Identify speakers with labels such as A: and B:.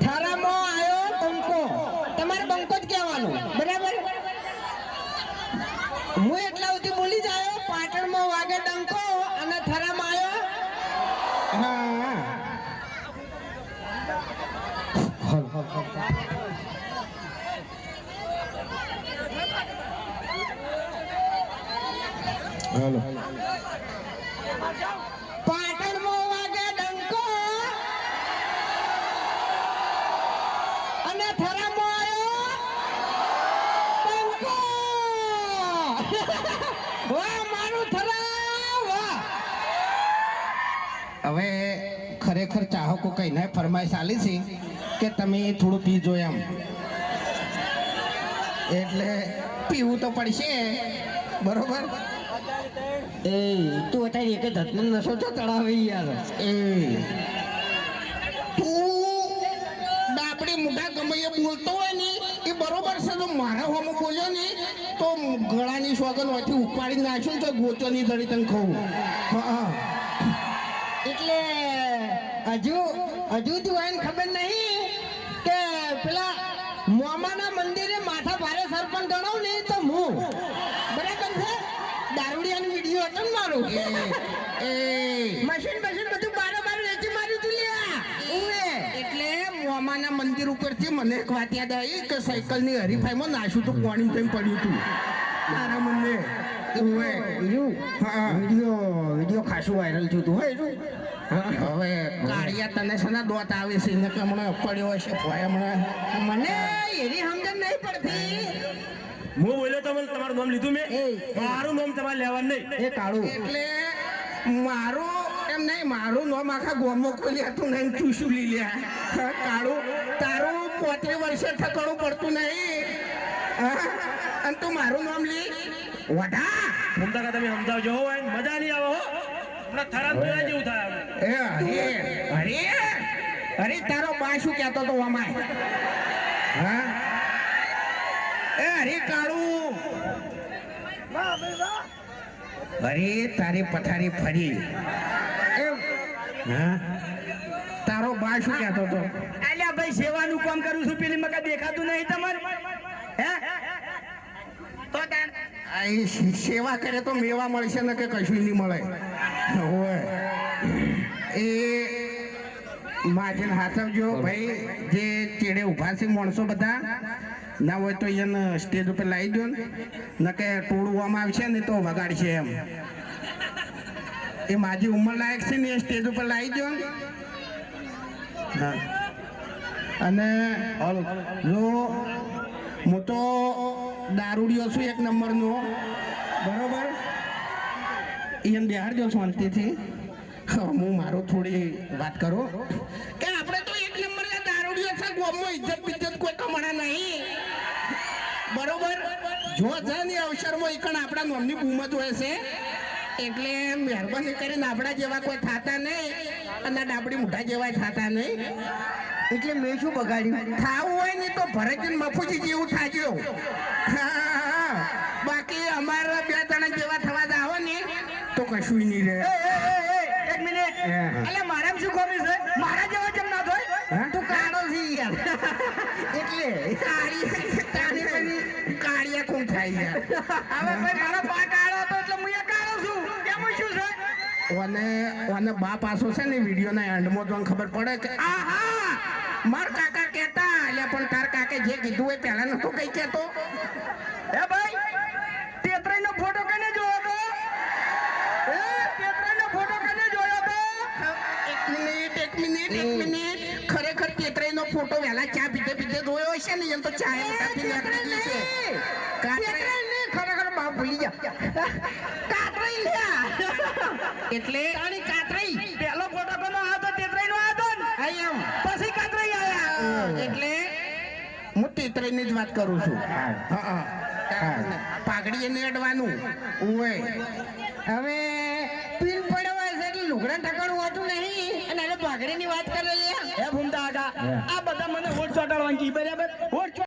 A: થારામાં આવ્યો બંકો તમારે બંકો જ કહેવાનું. બરાબર? હું એટલા સુધી બોલી જ આવ્યો પાટણમાં વાગે ડંકો અને થરામાં આવ્યો હા. હલ. હલ. વાહ મારું થરા વાહ. હવે ખરેખર ચાહકો કહીને ફરમાઈશ આલી છે કે તમે થોડું પીજો એમ. એટલે પીવું તો પડશે બરોબર? એ તું અત્યારે એક ધતનો નશો છો તળાવી યાર. એ. તું ડાપડી મોઢા ગમે બોલતો મારા હોમ બોલ્યો ને તો ગળાની સોગન હોયથી ઉપાડી નાખ્યો ને તો ગોચોની ધડી તને ખવું. એટલે હજુ હજુ તું એને ખબર નહીં કે પેલા મોમાના મંદિરે માથા ભારે સરપંચ ગણાવ ને તો હું? બરાબર છે? દારૂડિયાનો વીડિયો હતો ને મારો? એ. મશીન મશીન બધું મોમાના મંદિર ઉપરથી મને એક વાત યાદ આવી કે સાયકલની હરીફાઈમાં નાશું તો પાણી થઈને પડ્યું હતું. મારા મને વીડિયો વીડિયો ખાસું વાયરલ થયું હતું હોય હવે કાળિયા તને છે ને દોત આવે છે એને હમણાં પડ્યો હશે હમણાં. મને એની સમજણ નહીં પડતી.
B: હું બોલ્યો તો તમારું નામ લીધું મેં? મારું નામ તમારે લેવાનું નહીં.
A: એ કાળું. એટલે મારું એમ નહીં મારું નામ આખા ગોમમાં ખોલી હતું નહીં તું શું લઈ લે? કાળું તારું પોત્રી વર્ષે ઠકણું પડતું નહીં. અને તું મારું નામ લી. વઢા!
B: ઘૂમતા કા તમે સમજાવજો હો ભાઈ. મજા નહીં આવે હો. હમણાં થરાદ જોયા જેવું થાય
A: એ અરે અરે અરે તારો બા શું કહેતો તો અમાય હા? એ અરે કાળું. અરે તારી પથારી ફરી. તારો બા શું કહેતો તો
C: અલ્યા ભાઈ સેવાનું કામ કરું છું પેલી મકા દેખાતું નહીં તમારે. હે? તો તાન
A: આ સેવા કરે તો મેવા મળશે ને કે કશું નહીં મળે? હોય. એ માજન હાથવજો ભાઈ જે ચેડે ઊભા છે માણસો બધા ના હોય તો એને સ્ટેજ ઉપર લાવી દો ને. કે ટોળું આવશે ને તો વગાડશે એમ. એ માજી ઉંમર લાયક છે ને, એ સ્ટેજ ઉપર લાવી દો અને જો તો દારૂડિયો છું એક નંબરનો, બરોબર? એમ બિહારજો શાંતિથી. હું મારો થોડી વાત કરું. કે આપણે તો એક નંબરના દારૂડિયો છે ગોમમાં ઇજ્જત બિજ્જત કોઈ કમાણા નહીં. બરોબર? જો જાની અવસરમાં એકણ આપણા નોમની બૂમત હોય છે. એટલે મહેરબાની કરીને આપણા જેવા કોઈ થતા નહીં અને ડાબડી મોઢા જેવા થતા નહીં. એટલે મેં શું બગાડ્યું? થાવું હોય ને તો ભરતજી મફુજી જેવું થાજો. બાકી અમારા બે ત્રણ જેવા થવા જાવ ને તો કશું નહીં રહે.
C: એક મિનિટ. એટલે મારે શું ખોમી છે? મારા જેવા જેમ ના થાય?
A: તું કાળો થઈ યાર. એટલે. કાળી કાળી બધી કાળિયા કોણ થાય યાર.
C: હવે ભાઈ મારો બા
A: ઓને ઓને બા પાસો છે ને વિડીયોના એન્ડમાં જોઈને ખબર પડે કે આ હા માર કાકા કહેતા એટલે પણ તાર કાકે જે કીધું એ પહેલા નતો કઈ કહેતો.
C: હે ભાઈ તેત્રાઈ નો ફોટો કને જોયો તો? એ તેત્રાઈ નો ફોટો કને જોયો તો?
A: એક મિનિટ એક મિનિટ એક મિનિટ. ખરેખર તેતરાઈ નો ફોટો વહેલા ચા પીતે પીતે જોયો હશે ને? એમ તો ચા એમ નીકળી ગઈ છે. કાતરાઈ ને ખરેખર બાપ ભૂલી ગયા. કાતરાઈ લ્યા એટલે તાણી કાતરી
C: પહેલો ફોટો કોનો આ તો નો હતો ને
A: એમ.
C: પછી કાતરી આયા.
A: એટલે હું તેતરાઈ ની જ વાત કરું છું. હા. હા પાઘડી એને અડવાનું ઓય હવે પીન પડવા છે એટલે લુગડા ઠકાણું હોતું નહીં. અને હવે પાઘડીની વાત કરે લ્યા
C: હે ભૂમતા આગા આ બધા મને વોટ ચોટાડવાની કી બરાબર?